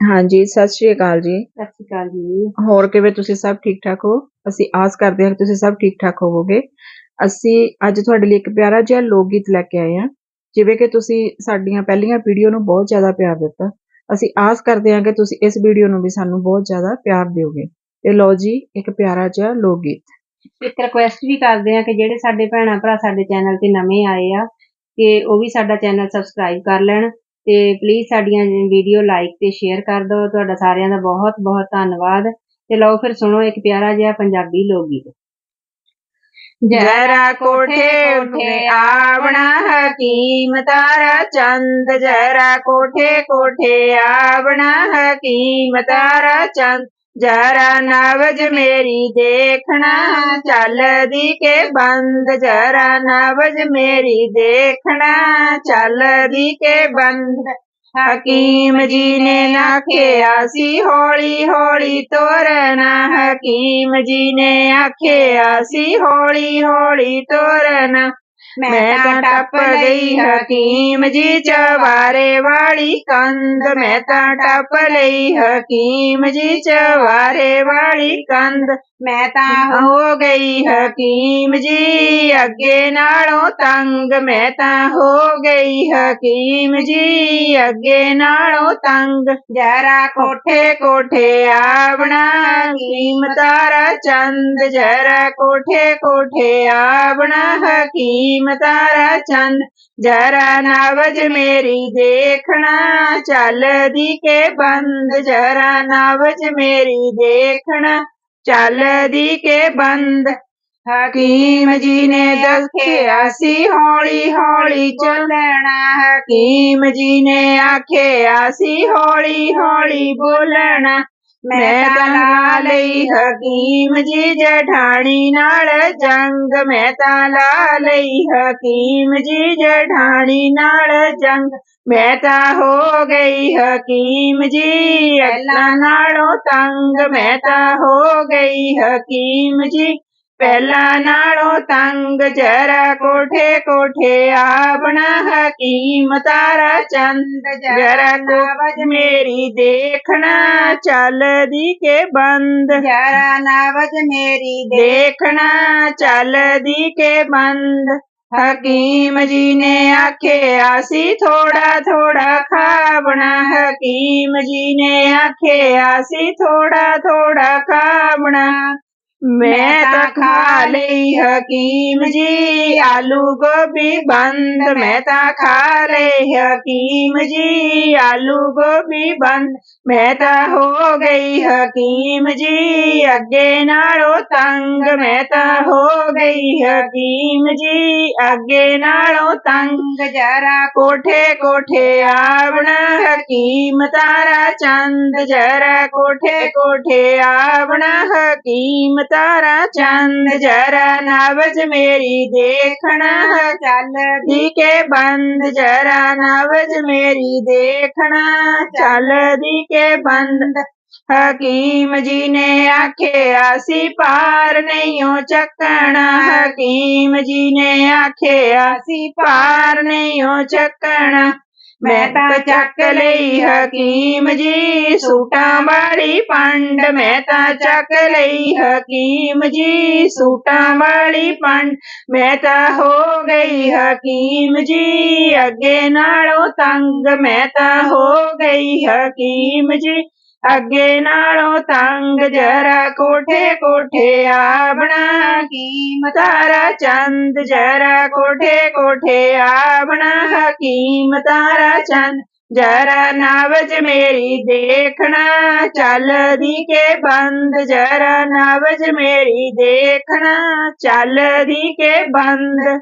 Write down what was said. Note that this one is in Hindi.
ਹਾਂਜੀ ਸਤਿ ਸ਼੍ਰੀ ਅਕਾਲ ਜੀ। ਸਤਿ ਸ਼੍ਰੀ ਅਕਾਲ ਜੀ। ਹੋਰ ਕਿਵੇਂ ਤੁਸੀਂ ਸਭ ਠੀਕ ਠਾਕ ਹੋ? ਅਸੀਂ ਆਸ ਕਰਦੇ ਹਾਂ ਕਿ ਤੁਸੀਂ ਸਭ ਠੀਕ ਠਾਕ ਹੋਵੋਗੇ। ਅਸੀਂ ਅੱਜ ਤੁਹਾਡੇ ਲਈ ਇੱਕ ਪਿਆਰਾ ਜਿਹਾ ਲੋਕ ਗੀਤ ਲੈ ਕੇ ਆਏ ਹਾਂ। ਜਿਵੇਂ ਕਿ ਤੁਸੀਂ ਸਾਡੀਆਂ ਪਹਿਲੀਆਂ ਵੀਡੀਓ ਨੂੰ ਬਹੁਤ ਜ਼ਿਆਦਾ ਪਿਆਰ ਦਿੱਤਾ। ਅਸੀਂ ਆਸ ਕਰਦੇ ਹਾਂ ਕਿ ਤੁਸੀਂ ਇਸ ਵੀਡੀਓ ਨੂੰ ਵੀ ਸਾਨੂੰ ਬਹੁਤ ਜ਼ਿਆਦਾ ਪਿਆਰ ਦਿਓਗੇ। ਤੇ ਲਓ ਜੀ ਇੱਕ ਪਿਆਰਾ ਜਿਹਾ ਲੋਕ ਗੀਤ ਇੱਕ ਰਿਕੁਐਸਟ ਵੀ ਕਰਦੇ ਆ ਕਿ ਜਿਹੜੇ ਸਾਡੇ ਭੈਣਾਂ ਭਰਾ ਸਾਡੇ ਚੈਨਲ ਤੇ ਨਵੇਂ ਆਏ ਆ ਕਿ ਉਹ ਵੀ ਸਾਡਾ ਚੈਨਲ ਸਬਸਕ੍ਰਾਈਬ ਕਰ ਲੈਣ। ਤੇ ਪਲੀਜ਼ ਸਾਡੀਆਂ ਵੀਡੀਓ ਲਾਈਕ ਤੇ ਸ਼ੇਅਰ ਕਰ ਦਿਓ। ਤੁਹਾਡਾ ਸਾਰਿਆਂ ਦਾ ਬਹੁਤ ਬਹੁਤ ਧੰਨਵਾਦ। ਤੇ ਲਓ ਫਿਰ ਸੁਣੋ ਇੱਕ ਪਿਆਰਾ ਜਿਹਾ ਪੰਜਾਬੀ ਲੋਕ ਗੀਤ ਜਰਾ ਕੋਠੇ ਕੋਠੇ ਆਵਣਾ ਹਕੀਮ ਤਾਰਾ ਚੰਦ। ਜਰਾ ਕੋਠੇ ਕੋਠੇ ਆਵਣਾ ਹਕੀਮ ਤਾਰਾ ਚੰਦ। जरा नवज मेरी देखना, चल दी के बंद। जरा नवज मेरी देखना, चल दी के बंद। हकीम जी ने आखे आसी, हौली हौली तोरना। हकीम जी ने आखे आसी, हौली हौली तोरना। મહેતા ટપલઈ હકીમજી ચવારે વાળી કંદ મહેતા ટપલઈ હકીમજી ચવારે વાળી કંદ મહેતા હો ગઈ હકીમજી અગે નાળો તંગ મહેતા હો ગઈ હકીમજી અગે નાળો તંગ જરા કોઠે કોઠે આવણા હકીમ તારા ચંદ જરા કોઠે કોઠે આવણા હકીમ भीम तारा चंद जरा नावज मेरी देखना, चल दी के बंद, जरा नावज मेरी देखना, चल दी के बंद। हकीम जी ने दस आसी हौली हौली चलना। हकीम जी ने आखे, आसी हौली हौली बोलना। हकीम जी जठानी जंग। मेहता लाल हकीम जी जठानी जंग। मेहता हो गई हकीम जी अल्लाह नालों तंग। मैता हो गई हकीम जी पहला नाड़ो तंग जरा कोठे कोठे आपना हकीम तारा चंद जरा नावज मेरी देखना चलदी के बंद जरा नावज मेरी देखना चल दी के बंद हकीम जी ने आखे आसी थोड़ा थोड़ा खावना हकीम जी ने आखे आसी थोड़ा थोड़ा खावना मैं तो खाली हकीम जी आलू गोभी बंद। तो मैं तो खा रही हकीम जी आलू गोभी बंद। मैं तो हो गई हकीम जी अगे नाड़ो तंग। मैं तो हो गई हकीम जी अगे नाड़ो तंग। जरा कोठे कोठे आवना हकीम तारा चंद। जरा कोठे कोठे आवना हकीम तारा चंद जरा नवज मेरी देखना चल दी के बंद, जरा नवज मेरी देखना चल दी के बंद। हकीम जी ने आखे आसी पार नहीं चकना हकीम जी ने आखे आसी पार नहीं चकना ਪਾਰ ਨਹੀਂਓ ਚੱਕਣਾ ਹਕੀਮ ਜੀ ਨੇ ਆਖਿਆ ਸੀ ਪਾਰ ਨਹੀਂਓ ਚੱਕਣਾ ਮੈਂ ਤਾਂ ਚੱਕ ਲਈ ਹਕੀਮ ਜੀ ਸੂਟਾਂ ਵਾਲੀ ਪੰਡ ਮੈਂ ਤਾਂ ਚੱਕ ਲਈ ਹਕੀਮ ਜੀ ਸੂਟਾਂ ਵਾਲੀ ਪੰਡ ਮੈਂ ਤਾਂ ਹੋ ਗਈ ਹਕੀਮ ਜੀ ਅੱਗੇ ਨਾਲੋਂ ਤੰਗ ਮੈਂ ਤਾਂ ਹੋ ਗਈ ਹਕੀਮ ਜੀ अगे नो तंग जरा कोठे कोठे आवना हकीम तारा चंद जरा कोठे कोठे आवना हकीम तारा चंद जरा नवज मेरी देखना चल दी के बंद जरा नवज मेरी देखना चल दी के बंद